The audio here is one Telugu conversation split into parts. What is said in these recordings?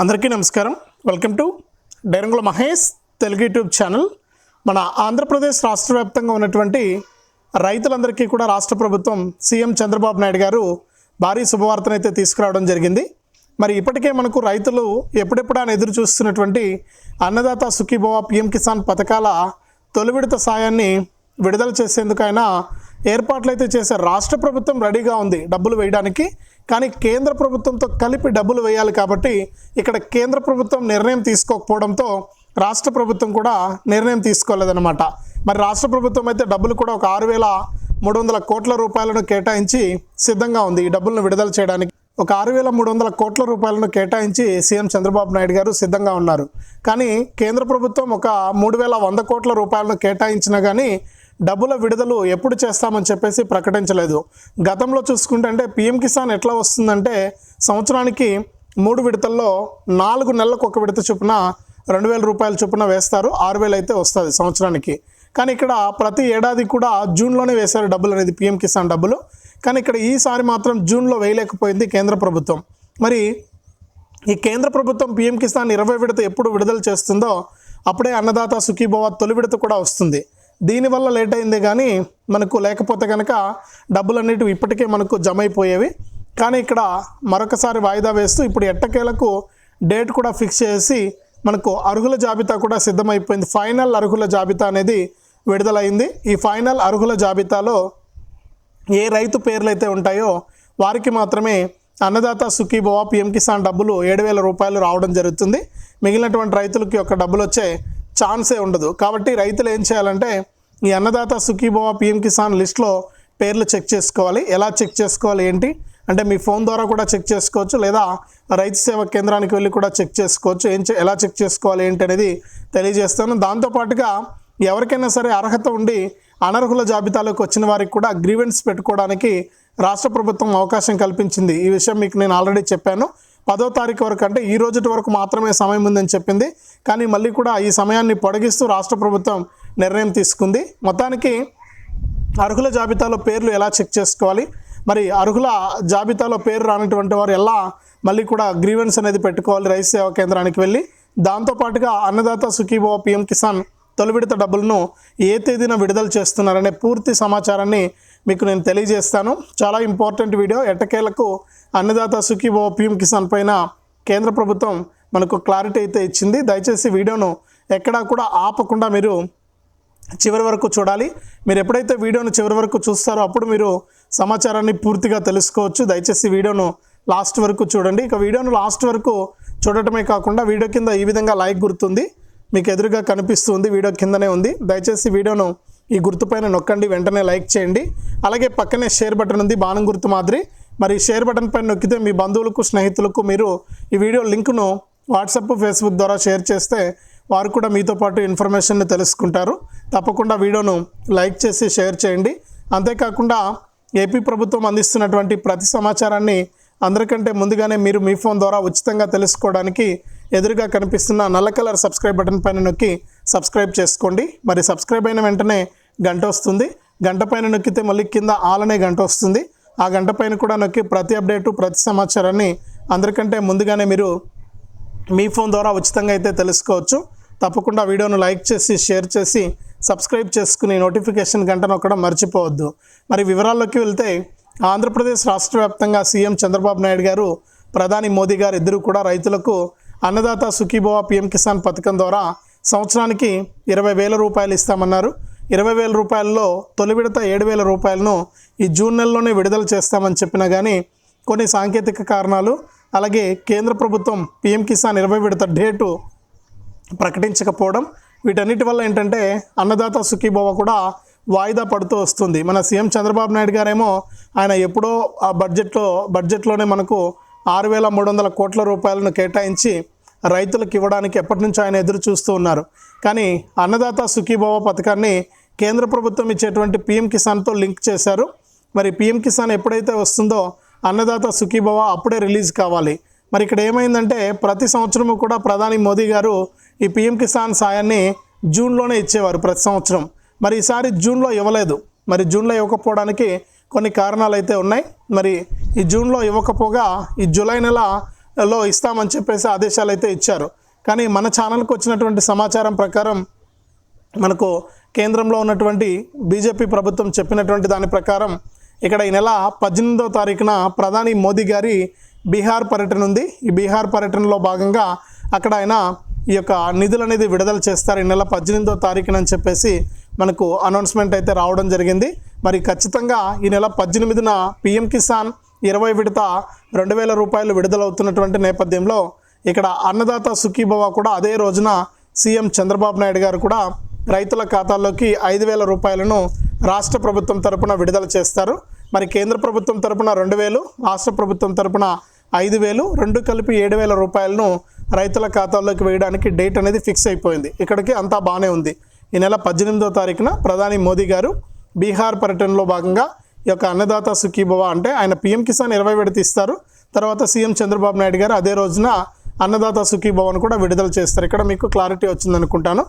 అందరికీ నమస్కారం. వెల్కమ్ టు డైరంగుల మహేష్ తెలుగు యూట్యూబ్ ఛానల్. మన ఆంధ్రప్రదేశ్ రాష్ట్ర వ్యాప్తంగా ఉన్నటువంటి రైతులందరికీ కూడా రాష్ట్ర ప్రభుత్వం సీఎం చంద్రబాబు నాయుడు గారు భారీ శుభవార్తనైతే తీసుకురావడం జరిగింది. మరి ఇప్పటికే మనకు రైతులు ఎప్పుడెప్పుడు అని ఎదురు చూస్తున్నటువంటి అన్నదాత సుఖీభవ పిఎం కిసాన్ పథకాల తొలి విడత సాయాన్ని విడుదల చేసేందుకైనా ఏర్పాట్లు అయితే చేశారు. రాష్ట్ర ప్రభుత్వం రెడీగా ఉంది డబ్బులు వేయడానికి. కానీ కేంద్ర ప్రభుత్వంతో కలిపి డబ్బులు వేయాలి కాబట్టి ఇక్కడ కేంద్ర ప్రభుత్వం నిర్ణయం తీసుకోకపోవడంతో రాష్ట్ర ప్రభుత్వం కూడా నిర్ణయం తీసుకోలేదన్నమాట. మరి రాష్ట్ర ప్రభుత్వం అయితే డబ్బులు కూడా ఒక ఆరు వేల మూడు వందల కోట్ల రూపాయలను కేటాయించి సిద్ధంగా ఉంది ఈ డబ్బులను విడుదల చేయడానికి. ఒక ఆరు వేల మూడు వందల కోట్ల రూపాయలను కేటాయించి సీఎం చంద్రబాబు నాయుడు గారు సిద్ధంగా ఉన్నారు. కానీ కేంద్ర ప్రభుత్వం ఒక మూడు వేల వంద కోట్ల రూపాయలను కేటాయించినా కానీ డబ్బుల విడుదల ఎప్పుడు చేస్తామని చెప్పేసి ప్రకటించలేదు. గతంలో చూసుకుంటే అంటే పిఎం కిసాన్ ఎట్లా వస్తుందంటే సంవత్సరానికి మూడు విడతల్లో నాలుగు నెలలకు ఒక విడత చొప్పున రెండు వేల రూపాయల చొప్పున వేస్తారు. ఆరు వేలు అయితే వస్తుంది సంవత్సరానికి. కానీ ఇక్కడ ప్రతి ఏడాది కూడా జూన్లోనే వేశారు డబ్బులు అనేది పిఎం కిసాన్ డబ్బులు. కానీ ఇక్కడ ఈసారి మాత్రం జూన్లో వేయలేకపోయింది కేంద్ర ప్రభుత్వం. మరి ఈ కేంద్ర ప్రభుత్వం పిఎం కిసాన్ ఇరవై విడత ఎప్పుడు విడుదల చేస్తుందో అప్పుడే అన్నదాత సుఖీభవ తొలి విడత కూడా వస్తుంది. దీనివల్ల లేట్ అయింది కానీ మనకు లేకపోతే కనుక డబ్బులన్నిటి ఇప్పటికే మనకు జమ అయిపోయేవి కానీ ఇక్కడ మరొకసారి వాయిదా వేస్తూ ఇప్పుడు ఎట్టకేలకు డేట్ కూడా ఫిక్స్ చేసి మనకు అర్హుల జాబితా కూడా సిద్ధమైపోయింది. ఫైనల్ అర్హుల జాబితా అనేది విడుదలైంది. ఈ ఫైనల్ అర్హుల జాబితాలో ఏ రైతు పేర్లు అయితే ఉంటాయో వారికి మాత్రమే అన్నదాత సుఖీభవ పిఎం కిసాన్ డబ్బులు ఏడు వేల రూపాయలు రావడం జరుగుతుంది. మిగిలినటువంటి రైతులకి ఒక డబ్బులు వచ్చే ఛాన్సే ఉండదు. కాబట్టి రైతులు ఏం చేయాలంటే ఈ అన్నదాత సుఖీభవ పిఎం కిసాన్ లిస్ట్లో పేర్లు చెక్ చేసుకోవాలి. ఎలా చెక్ చేసుకోవాలి ఏంటి? అంటే మీ ఫోన్ ద్వారా కూడా చెక్ చేసుకోవచ్చు లేదా రైతు సేవా కేంద్రానికి వెళ్ళి కూడా చెక్ చేసుకోవచ్చు. ఏం చే- ఎలా చెక్ చేసుకోవాలి ఏంటి అనేది తెలియజేస్తాను. దాంతోపాటుగా ఎవరికైనా సరే అర్హత ఉండి అనర్హుల జాబితాలోకి వచ్చిన వారికి కూడా గ్రీవెన్స్ పెట్టుకోవడానికి రాష్ట్ర ప్రభుత్వం అవకాశం కల్పించింది. ఈ విషయం మీకు నేను ఆల్రెడీ చెప్పాను. పదో తారీఖు వరకు అంటే ఈ రోజుటి వరకు మాత్రమే సమయం ఉందని చెప్పింది. కానీ మళ్ళీ కూడా ఈ సమయాన్ని పొడిగిస్తూ రాష్ట్ర ప్రభుత్వం నిర్ణయం తీసుకుంది. మొత్తానికి అర్హుల జాబితాలో పేర్లు ఎలా చెక్ చేసుకోవాలి? మరి అర్హుల జాబితాలో పేరు రానటువంటి వారు ఎలా మళ్ళీ కూడా గ్రీవెన్స్ అనేది పెట్టుకోవాలి రైతు సేవా కేంద్రానికి వెళ్ళి? దాంతోపాటుగా అన్నదాత సుఖీభవ పిఎం కిసాన్ తొలి విడత డబ్బులను ఏ తేదీన విడుదల చేస్తున్నారనే పూర్తి సమాచారాన్ని మీకు నేను తెలియజేస్తాను. చాలా ఇంపార్టెంట్ వీడియో. ఎట్టకేలకు అన్నదాత సుఖీభవ పిఎం కిసాన్ పైన కేంద్ర ప్రభుత్వం మనకు క్లారిటీ అయితే ఇచ్చింది. దయచేసి వీడియోను ఎక్కడా కూడా ఆపకుండా మీరు చివరి వరకు చూడాలి. మీరు ఎప్పుడైతే వీడియోను చివరి వరకు చూస్తారో అప్పుడు మీరు సమాచారాన్ని పూర్తిగా తెలుసుకోవచ్చు. దయచేసి వీడియోను లాస్ట్ వరకు చూడండి. ఇక వీడియోను లాస్ట్ వరకు చూడటమే కాకుండా వీడియో కింద ఈ విధంగా లైక్ గుర్తుంది. మీకు ఎదురుగా కనిపిస్తుంది. వీడియో కిందనే ఉంది. దయచేసి వీడియోను ఈ గుర్తుపైన నొక్కండి వెంటనే లైక్ చేయండి. అలాగే పక్కనే షేర్ బటన్ ఉంది బాణం గుర్తు మాదిరి. మరి షేర్ బటన్ పైన నొక్కితే మీ బంధువులకు స్నేహితులకు మీరు ఈ వీడియో లింకును వాట్సాప్ ఫేస్బుక్ ద్వారా షేర్ చేస్తే వారు కూడా మీతో పాటు ఇన్ఫర్మేషన్ని తెలుసుకుంటారు. తప్పకుండా వీడియోను లైక్ చేసి షేర్ చేయండి. అంతేకాకుండా ఏపీ ప్రభుత్వం అందిస్తున్నటువంటి ప్రతి సమాచారాన్ని అందరికంటే ముందుగానే మీరు మీ ఫోన్ ద్వారా ఉచితంగా తెలుసుకోవడానికి ఎదురుగా కనిపిస్తున్న నల్ల కలర్ సబ్స్క్రైబ్ బటన్ పైన నొక్కి సబ్స్క్రైబ్ చేసుకోండి. మరి సబ్స్క్రైబ్ అయిన వెంటనే గంట వస్తుంది. గంట పైన నొక్కితే మళ్ళీ కింద ఆల్ అనే గంట వస్తుంది. ఆ గంట పైన కూడా నొక్కి ప్రతి అప్డేటు ప్రతి సమాచారాన్ని అందరికంటే ముందుగానే మీరు మీ ఫోన్ ద్వారా ఉచితంగా అయితే తెలుసుకోవచ్చు. తప్పకుండా వీడియోను లైక్ చేసి షేర్ చేసి సబ్స్క్రైబ్ చేసుకుని నోటిఫికేషన్ గంట నొక్కడం మర్చిపోవద్దు. మరి వివరాల్లోకి వెళ్తే ఆంధ్రప్రదేశ్ రాష్ట్ర వ్యాప్తంగా సీఎం చంద్రబాబు నాయుడు గారు ప్రధాని మోదీ గారు ఇద్దరు కూడా రైతులకు అన్నదాత సుఖీభవ పిఎం కిసాన్ పథకం ద్వారా సంవత్సరానికి ఇరవై వేల రూపాయలు ఇస్తామన్నారు. ఇరవై వేల రూపాయల్లో తొలి విడత ఏడు వేల రూపాయలను ఈ జూన్ నెలలోనే విడుదల చేస్తామని చెప్పినా కానీ కొన్ని సాంకేతిక కారణాలు అలాగే కేంద్ర ప్రభుత్వం పిఎం కిసాన్ ఇరవై విడత డేటు ప్రకటించకపోవడం వీటన్నిటి వల్ల ఏంటంటే అన్నదాత సుఖీభవ కూడా వాయిదా పడుతూ వస్తుంది. మన సీఎం చంద్రబాబు నాయుడు గారేమో ఆయన ఎప్పుడో ఆ బడ్జెట్లో బడ్జెట్లోనే మనకు ఆరు వేల మూడు వందల కోట్ల రూపాయలను కేటాయించి రైతులకు ఇవ్వడానికి ఎప్పటి నుంచో ఆయన ఎదురు చూస్తూ ఉన్నారు. కానీ అన్నదాత సుఖీభవ పథకాన్ని కేంద్ర ప్రభుత్వం ఇచ్చేటువంటి పిఎం కిసాన్తో లింక్ చేశారు. మరి పిఎం కిసాన్ ఎప్పుడైతే వస్తుందో అన్నదాత సుఖీభవ అప్పుడే రిలీజ్ కావాలి. మరి ఇక్కడ ఏమైందంటే ప్రతి సంవత్సరము కూడా ప్రధాని మోదీ గారు ఈ పిఎం కిసాన్ సాయాన్ని జూన్లోనే ఇచ్చేవారు ప్రతి సంవత్సరం. మరి ఈసారి జూన్లో ఇవ్వలేదు. మరి జూన్లో ఇవ్వకపోవడానికి కొన్ని కారణాలు అయితే ఉన్నాయి. మరి ఈ జూన్లో ఇవ్వకపోగా ఈ జూలై నెల లో ఇస్తామని చెప్పేసి ఆదేశాలు అయితే ఇచ్చారు. కానీ మన ఛానల్కి వచ్చినటువంటి సమాచారం ప్రకారం మనకు కేంద్రంలో ఉన్నటువంటి బీజేపీ ప్రభుత్వం చెప్పినటువంటి దాని ప్రకారం ఇక్కడ ఈ నెల పద్దెనిమిదవ తారీఖున ప్రధాని మోదీ గారి బీహార్ పర్యటన ఉంది. ఈ బీహార్ పర్యటనలో భాగంగా అక్కడ ఆయన ఈ యొక్క నిధులు అనేది విడుదల చేస్తారు. ఈ నెల పద్దెనిమిదవ తారీఖున అని చెప్పేసి మనకు అనౌన్స్మెంట్ అయితే రావడం జరిగింది. మరి ఖచ్చితంగా ఈ నెల పద్దెనిమిదిన పిఎం కిసాన్ ఇరవై విడత రెండు వేల రూపాయలు విడుదలవుతున్నటువంటి నేపథ్యంలో ఇక్కడ అన్నదాత సుఖీభవ కూడా అదే రోజున సీఎం చంద్రబాబు నాయుడు గారు కూడా రైతుల ఖాతాల్లోకి ఐదు వేల రూపాయలను రాష్ట్ర ప్రభుత్వం తరపున విడుదల చేస్తారు. మరి కేంద్ర ప్రభుత్వం తరపున రెండు వేలు రాష్ట్ర ప్రభుత్వం తరపున ఐదు వేలు రెండు కలిపి ఏడు వేల రూపాయలను రైతుల ఖాతాల్లోకి వేయడానికి డేట్ అనేది ఫిక్స్ అయిపోయింది. ఇక్కడికి అంతా బాగానే ఉంది. ఈ నెల పద్దెనిమిదో తారీఖున ప్రధాని మోదీ గారు బీహార్ పర్యటనలో భాగంగా ఈ యొక్క అన్నదాత సుఖీభవ అంటే ఆయన పీఎం కిసాన్ ఇరవై విడత ఇస్తారు తర్వాత సీఎం చంద్రబాబు నాయుడు గారు అదే రోజున అన్నదాత సుఖీభవన్ కూడా విడుదల చేస్తారు. ఇక్కడ మీకు క్లారిటీ వచ్చింది అనుకుంటాను.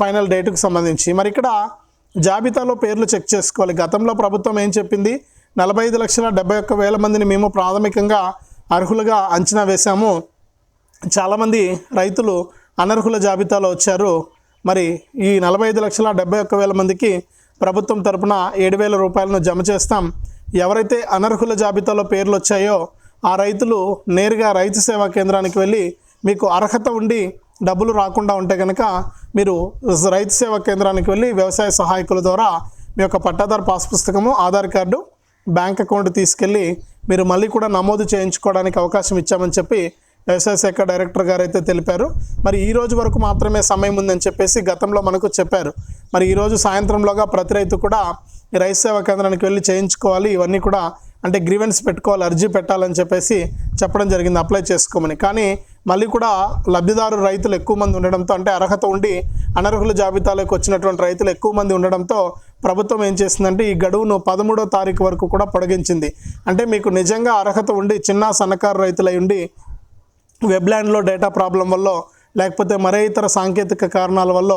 ఫైనల్ డేట్కు సంబంధించి. మరి ఇక్కడ జాబితాలో పేర్లు చెక్ చేసుకోవాలి. గతంలో ప్రభుత్వం ఏం చెప్పింది? నలభై ఐదు లక్షల డెబ్బై ఒక్క వేల మందిని మేము ప్రాథమికంగా అర్హులుగా అంచనా వేశాము. చాలామంది రైతులు అనర్హుల జాబితాలో వచ్చారు. మరి ఈ నలభై ఐదు లక్షల డెబ్బై ఒక్క వేల మందికి ప్రభుత్వం తరపున ఏడు వేల రూపాయలను జమ చేస్తాం. ఎవరైతే అనర్హుల జాబితాలో పేర్లు వచ్చాయో ఆ రైతులు నేరుగా రైతు సేవా కేంద్రానికి వెళ్ళి మీకు అర్హత ఉండి డబ్బులు రాకుండా ఉంటే కనుక మీరు రైతు సేవా కేంద్రానికి వెళ్ళి వ్యవసాయ సహాయకుల ద్వారా మీ యొక్క పట్టాదారు పాస్ పుస్తకము ఆధార్ కార్డు బ్యాంక్ అకౌంట్ తీసుకెళ్ళి మీరు మళ్ళీ కూడా నమోదు చేయించుకోవడానికి అవకాశం ఇచ్చామని చెప్పి వ్యవసాయ శాఖ డైరెక్టర్ గారు అయితే తెలిపారు. మరి ఈ రోజు వరకు మాత్రమే సమయం ఉందని చెప్పేసి గతంలో మనకు చెప్పారు. మరి ఈరోజు సాయంత్రంలోగా ప్రతి రైతు కూడా ఈ రైతు సేవా కేంద్రానికి వెళ్ళి చేయించుకోవాలి. ఇవన్నీ కూడా అంటే గ్రీవెన్స్ పెట్టుకోవాలి అర్జీ పెట్టాలని చెప్పేసి చెప్పడం జరిగింది. అప్లై చేసుకోమని. కానీ మళ్ళీ కూడా లబ్ధిదారు రైతులు ఎక్కువ మంది ఉండడంతో అంటే అర్హత ఉండి అనర్హుల జాబితాలోకి వచ్చినటువంటి రైతులు ఎక్కువ మంది ఉండడంతో ప్రభుత్వం ఏం చేసిందంటే ఈ గడువును పదమూడో తారీఖు వరకు కూడా పొడిగించింది. అంటే మీకు నిజంగా అర్హత ఉండి చిన్న సన్నకారు రైతులై ఉండి వెబ్లాండ్లో డేటా ప్రాబ్లం వల్ల లేకపోతే మరే ఇతర సాంకేతిక కారణాల వల్ల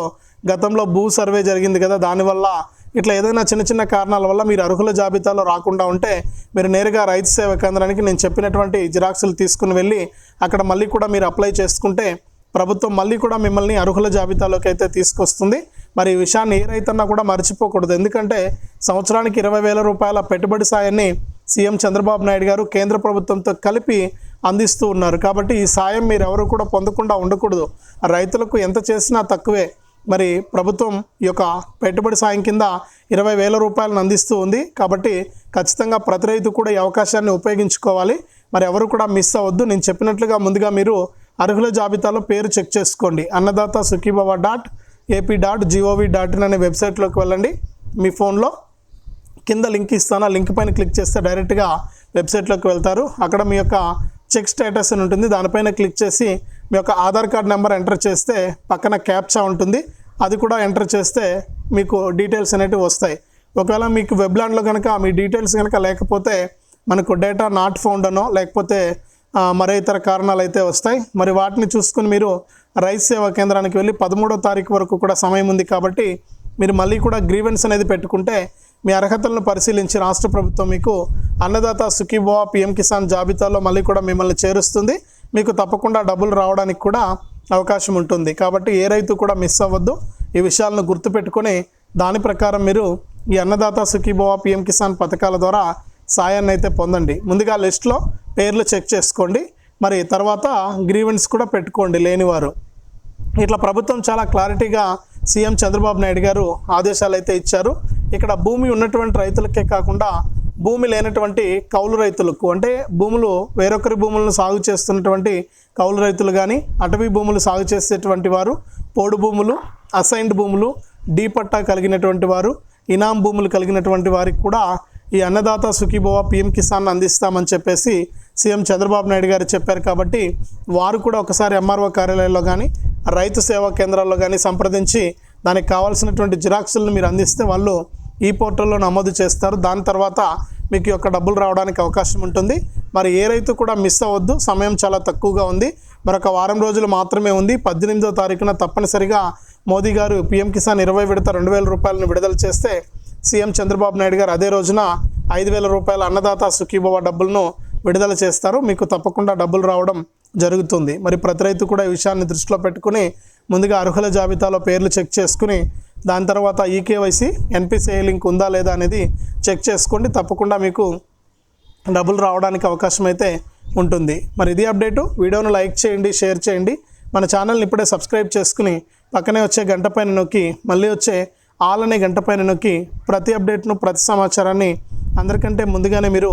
గతంలో భూ సర్వే జరిగింది కదా దానివల్ల ఇట్లా ఏదైనా చిన్న చిన్న కారణాల వల్ల మీరు అర్హుల జాబితాలో రాకుండా ఉంటే మీరు నేరుగా రైతు సేవ కేంద్రానికి నేను చెప్పినటువంటి జిరాక్సులు తీసుకుని వెళ్ళి అక్కడ మళ్ళీ కూడా మీరు అప్లై చేసుకుంటే ప్రభుత్వం మళ్ళీ కూడా మిమ్మల్ని అర్హుల జాబితాలోకి అయితే తీసుకొస్తుంది. మరి ఈ విషయాన్ని ఏ రైతన్నా కూడా మర్చిపోకూడదు. ఎందుకంటే సంవత్సరానికి ఇరవై వేల రూపాయల పెట్టుబడి సాయాన్ని సీఎం చంద్రబాబు నాయుడు గారు కేంద్ర ప్రభుత్వంతో కలిపి అందిస్తూ ఉన్నారు. కాబట్టి ఈ సాయం మీరు ఎవరు కూడా పొందకుండా ఉండకూడదు. రైతులకు ఎంత చేసినా తక్కువే. మరి ప్రభుత్వం ఈ యొక్క పెట్టుబడి సాయం కింద ఇరవై వేల రూపాయలను అందిస్తూ ఉంది. కాబట్టి ఖచ్చితంగా ప్రతి రైతు కూడా ఈ అవకాశాన్ని ఉపయోగించుకోవాలి. మరి ఎవరు కూడా మిస్ అవ్వద్దు. నేను చెప్పినట్లుగా ముందుగా మీరు అర్హుల జాబితాలో పేరు చెక్ చేసుకోండి. Annadata Sukhibhava dot AP dot G O V dot in అనే వెబ్సైట్లోకి వెళ్ళండి. మీ ఫోన్లో కింద లింక్ ఇస్తాను. ఆ లింక్ పైన క్లిక్ చేస్తే డైరెక్ట్గా వెబ్సైట్లోకి వెళ్తారు. అక్కడ మీ యొక్క చెక్ స్టేటస్ అని ఉంటుంది. దానిపైన క్లిక్ చేసి మీ యొక్క ఆధార్ కార్డ్ నెంబర్ ఎంటర్ చేస్తే పక్కన క్యాప్చా ఉంటుంది. అది కూడా ఎంటర్ చేస్తే మీకు డీటెయిల్స్ అనేటివి వస్తాయి. ఒకవేళ మీకు వెబ్లాండ్లో కనుక మీ డీటెయిల్స్ కనుక లేకపోతే మనకు డేటా నాట్ ఫౌండ్ అనో లేకపోతే మరే ఇతర కారణాలు అయితే వస్తాయి. మరి వాటిని చూసుకుని మీరు రైస్ సేవా కేంద్రానికి వెళ్ళి పదమూడో తారీఖు వరకు కూడా సమయం ఉంది కాబట్టి మీరు మళ్ళీ కూడా గ్రీవెన్స్ అనేది పెట్టుకుంటే మీ అర్హతలను పరిశీలించి రాష్ట్ర ప్రభుత్వం మీకు అన్నదాత సుఖీభవ పిఎం కిసాన్ జాబితాలో మళ్ళీ కూడా మిమ్మల్ని చేరుస్తుంది. మీకు తప్పకుండా డబ్బులు రావడానికి కూడా అవకాశం ఉంటుంది. కాబట్టి ఏ రైతు కూడా మిస్ అవ్వద్దు. ఈ విషయాలను గుర్తుపెట్టుకొని దాని ప్రకారం మీరు ఈ అన్నదాత సుఖీభవ పిఎం కిసాన్ పథకాల ద్వారా సాయాన్ని అయితే పొందండి. ముందుగా లిస్ట్లో పేర్లు చెక్ చేసుకోండి. మరి తర్వాత గ్రీవెన్స్ కూడా పెట్టుకోండి లేనివారు. ఇట్లా ప్రభుత్వం చాలా క్లారిటీగా సీఎం చంద్రబాబు నాయుడు గారు ఆదేశాలు అయితే ఇచ్చారు. ఇక్కడ భూమి ఉన్నటువంటి రైతులకే కాకుండా భూమి లేనటువంటి కౌలు రైతులకు అంటే భూములు వేరొకరి భూములను సాగు చేస్తున్నటువంటి కౌలు రైతులు కానీ అటవీ భూములు సాగు చేసేటువంటి వారు పోడు భూములు అసైన్డ్ భూములు డీ పట్టా కలిగినటువంటి వారు ఇనాం భూములు కలిగినటువంటి వారికి కూడా ఈ అన్నదాత సుఖీభవ పిఎం కిసాన్ అందిస్తామని చెప్పేసి సీఎం చంద్రబాబు నాయుడు గారు చెప్పారు కాబట్టి వారు కూడా ఒకసారి ఎంఆర్ఓ కార్యాలయంలో కానీ రైతు సేవా కేంద్రాల్లో కానీ సంప్రదించి దానికి కావాల్సినటువంటి జిరాక్సులను మీరు అందిస్తే వాళ్ళు ఈ పోర్టల్లో నమోదు చేస్తారు. దాని తర్వాత మీకు యొక్క డబ్బులు రావడానికి అవకాశం ఉంటుంది. మరి ఏ రైతు కూడా మిస్ అవ్వద్దు. సమయం చాలా తక్కువగా ఉంది. మరొక వారం రోజులు మాత్రమే ఉంది. పద్దెనిమిదో తారీఖున తప్పనిసరిగా మోదీ గారు పీఎం కిసాన్ ఇరవై విడత రెండు వేల రూపాయలను విడుదల చేస్తే సీఎం చంద్రబాబు నాయుడు గారు అదే రోజున ఐదు వేల రూపాయల అన్నదాత సుఖీభవ డబ్బులను విడుదల చేస్తారు. మీకు తప్పకుండా డబ్బులు రావడం జరుగుతుంది. మరి ప్రతి రైతు కూడా ఈ విషయాన్ని దృష్టిలో పెట్టుకుని ముందుగా అర్హుల జాబితాలో పేర్లు చెక్ చేసుకుని దాని తర్వాత ఈకేవైసీ ఎన్పిసిఐ లింక్ ఉందా లేదా అనేది చెక్ చేసుకోండి. తప్పకుండా మీకు డబ్బులు రావడానికి అవకాశం అయితే ఉంటుంది. మరి ఇది అప్డేటు. వీడియోను లైక్ చేయండి షేర్ చేయండి. మన ఛానల్ని ఇప్పుడే సబ్స్క్రైబ్ చేసుకుని పక్కనే వచ్చే గంట పైన నొక్కి మళ్ళీ వచ్చే ఆల్ అనే గంట పైన నొక్కి ప్రతి అప్డేట్ను ప్రతి సమాచారాన్ని అందరికంటే ముందుగానే మీరు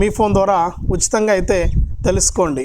మీ ఫోన్ ద్వారా ఉచితంగా అయితే తెలుసుకోండి.